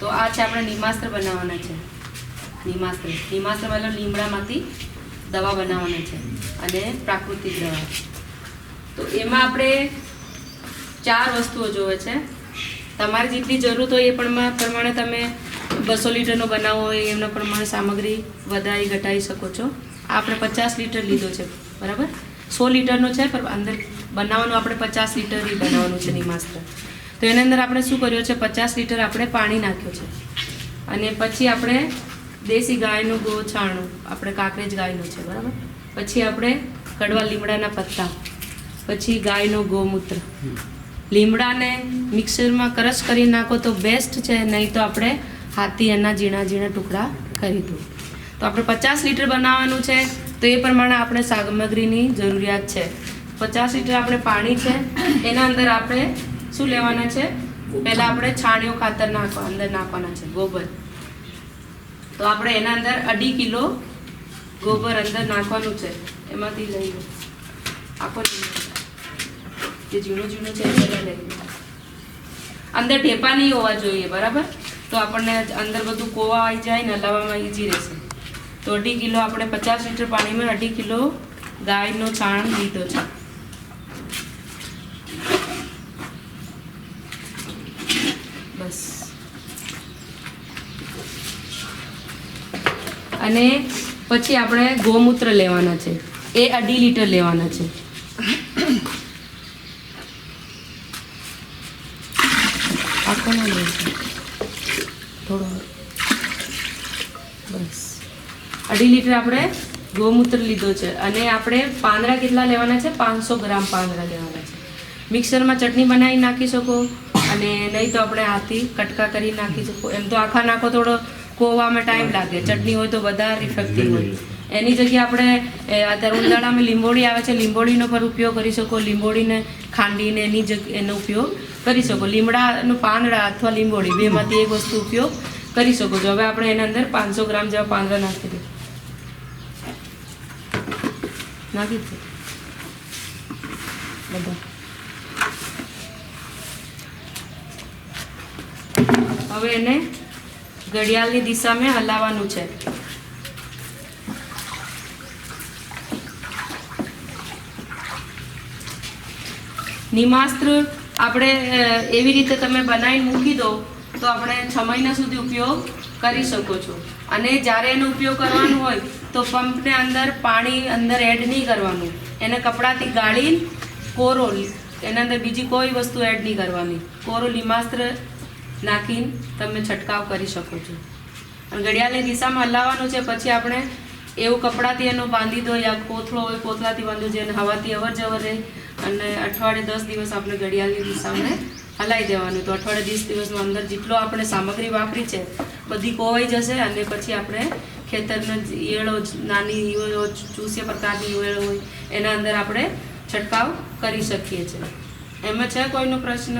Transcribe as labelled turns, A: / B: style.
A: તો આ છે આપણે નિમાસ્ત્ર બનાવવાના છે. નિમાસ્ત્ર. નિમાસ્ત્ર મતલબ લીમડામાંથી દવા બનાવવાના છે અને પ્રાકૃતિક દવા. તો એમાં આપણે ચાર વસ્તુઓ જોવે છે. તમારે જેટલી જરૂરત હોય એ પણ પ્રમાણે તમે બસો લીટરનો બનાવો હોય, એમના પ્રમાણે સામગ્રી વધારી, ઘટાડી શકો છો. આપણે પચાસ લીટર લીધો છે, બરાબર? સો લીટરનો છે, પણ અંદર બનાવવાનું આપણે પચાસ લીટર બનાવવાનું છે નિમાસ્ત્ર. તો એની અંદર આપણે શું કર્યું છે? પચાસ લીટર આપણે પાણી નાખ્યું છે. અને પછી આપણે દેશી ગાયનું ગો છાણું, આપણે કાંકરેજ ગાયનું છે, બરાબર? પછી આપણે કડવા લીમડાના પત્તા, પછી ગાયનો ગોમૂત્ર. લીમડાને મિક્સરમાં ક્રશ કરી નાખો તો બેસ્ટ છે, નહીં તો આપણે હાથી એના ઝીણા ઝીણા ટુકડા કરી દો. તો આપણે પચાસ લીટર બનાવવાનું છે, તો એ પ્રમાણે આપણે સામગ્રીની જરૂરિયાત છે. પચાસ લીટર આપણે પાણી છે, એના અંદર આપણે શું લેવાના છે? પહેલાં આપણે છાણિયો ખાતર નાખવા, અંદર નાખવાના છે, ગોબર. તો આપણે એના અંદર અઢી કિલો ગોબર અંદર નાખવાનું છે. એમાંથી લઈ લો. આખો જે ઝીણો ઝીણો છે એ લઈ લો. અંદર ઢેપા નહીં હોવા જોઈએ, બરાબર? તો આપણને અંદર બધું કોવા આવી જાય ને હલાવવામાં ઈઝી રહેશે. તો અઢી કિલો આપણે પચાસ લીટર પાણીમાં અઢી કિલો ગાયનો છાણ લીધો છે. બસ. અને પછી આપણે ગૌમૂત્ર લેવાના છે. એ અઢી લીટર લેવાના છે. થોડો. બસ. અઢી લીટર આપણે ગૌમૂત્ર લીધો છે. અને આપણે પાંદડા કેટલા લેવાના છે? પાંચસો ગ્રામ પાંદડા લેવાના છે. મિક્સરમાં ચટણી બનાવી નાખી શકો. અને નહીં તો આપણે હાથથી કટકા કરી નાખી શકો. એમ તો આખા નાખો થોડો કોવામાં ટાઈમ લાગે. ચટણી હોય તો વધારે ઇફેક્ટિવ હોય. એની જગ્યાએ આપણે અત્યારે ઉનાળામાં લીંબોળી આવે છે લીંબોળીનો પણ ઉપયોગ કરી શકો. લીંબોળીને ખાંડીને એની જગ્યા એનો ઉપયોગ કરી શકો. લીમડાનું પાંદડા અથવા લીંબોળી બેમાંથી એક વસ્તુ ઉપયોગ કરી શકો છો. હવે આપણે એના અંદર પાંચસો ગ્રામ જેવા પાંદડા નાખી દઈએ. નાખી બધા. હવે એને ઘડિયાળની દિશામાં હલાવવાનું છે. નિમાસ્ત્ર, આપણે એવી રીતે તમે બનાવી મૂકી દો, તો આપણે છ મહિના સુધી ઉપયોગ કરી શકો છો. અને જ્યારે એનો ઉપયોગ કરવાનો હોય, તો પંપને અંદર પાણી અંદર એડ નહીં કરવાનું. એને કપડાથી ગાળી કોરો, એના અંદર બીજી કોઈ વસ્તુ એડ નહીં કરવાની. કોરો લીમાસ્ત્ર નાખીને તમે છંટકાવ કરી શકો છો. અને ઘડિયાળની દિશામાં હલાવવાનું છે, પછી આપણે એવું કપડાથી એનો બાંધી દો યા કોથળો હોય, કોથળાથી બાંધો જેને હવાથી અવર જવર રહે, અને અઠવાડિયે દસ દિવસ આપણે ઘડિયાળની દિશામાં હલાવી દેવાનું. તો અઠવાડિયે દસ દિવસમાં અંદર જેટલો આપણે સામગ્રી વાપરી છે, બધી કોવાઈ જશે અને પછી આપણે ખેતરનો ઈયળો નાની ઈયળો ચૂસ્ય પ્રકારની ઈયળો હોય, એના અંદર આપણે છંટકાવ કરી શકીએ છીએ. એમાં છે કોઈનો પ્રશ્ન?